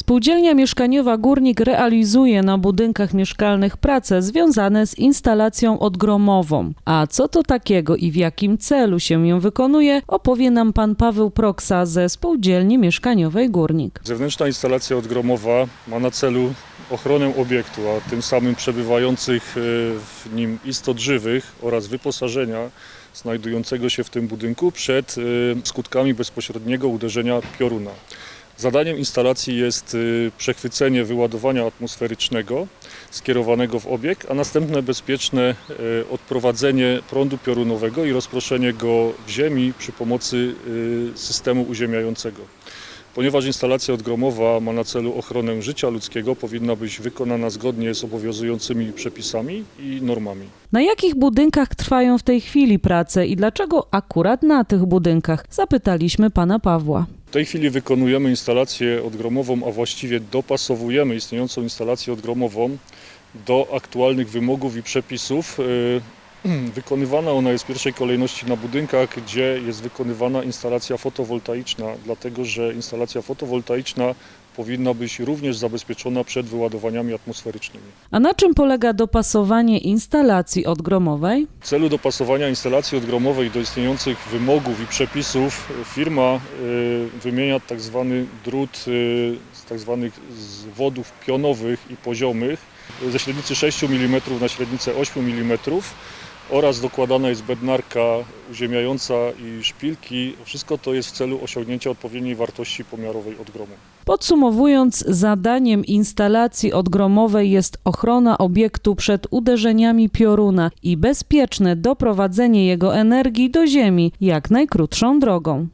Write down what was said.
Spółdzielnia Mieszkaniowa Górnik realizuje na budynkach mieszkalnych prace związane z instalacją odgromową. A co to takiego i w jakim celu się ją wykonuje, opowie nam pan Paweł Proksa ze Spółdzielni Mieszkaniowej Górnik. Zewnętrzna instalacja odgromowa ma na celu ochronę obiektu, a tym samym przebywających e, w nim istot żywych oraz wyposażenia znajdującego się w tym budynku przed e, skutkami bezpośredniego uderzenia pioruna. Zadaniem instalacji jest e, przechwycenie wyładowania atmosferycznego skierowanego w obiekt, a następne bezpieczne e, odprowadzenie prądu piorunowego i rozproszenie go w ziemi przy pomocy e, systemu uziemiającego. Ponieważ instalacja odgromowa ma na celu ochronę życia ludzkiego, powinna być wykonana zgodnie z obowiązującymi przepisami i normami. Na jakich budynkach trwają w tej chwili prace i dlaczego akurat na tych budynkach? Zapytaliśmy pana Pawła. W tej chwili wykonujemy instalację odgromową, a właściwie dopasowujemy istniejącą instalację odgromową do aktualnych wymogów i przepisów. Yy, Wykonywana ona jest w pierwszej kolejności na budynkach, gdzie jest wykonywana instalacja fotowoltaiczna, dlatego że instalacja fotowoltaiczna powinna być również zabezpieczona przed wyładowaniami atmosferycznymi. A na czym polega dopasowanie instalacji odgromowej? W celu dopasowania instalacji odgromowej do istniejących wymogów i przepisów firma y, wymienia tak zwany drut y, z tak zwanych z wodów pionowych i poziomych ze średnicy 6 mm na średnicę 8 mm oraz dokładana jest bednarka uziemiająca i szpilki. Wszystko to jest w celu osiągnięcia odpowiedniej wartości pomiarowej odgromu. Podsumowując, zadaniem instalacji odgromowej jest ochrona obiektu przed uderzeniami pioruna i bezpieczne doprowadzenie jego energii do ziemi jak najkrótszą drogą.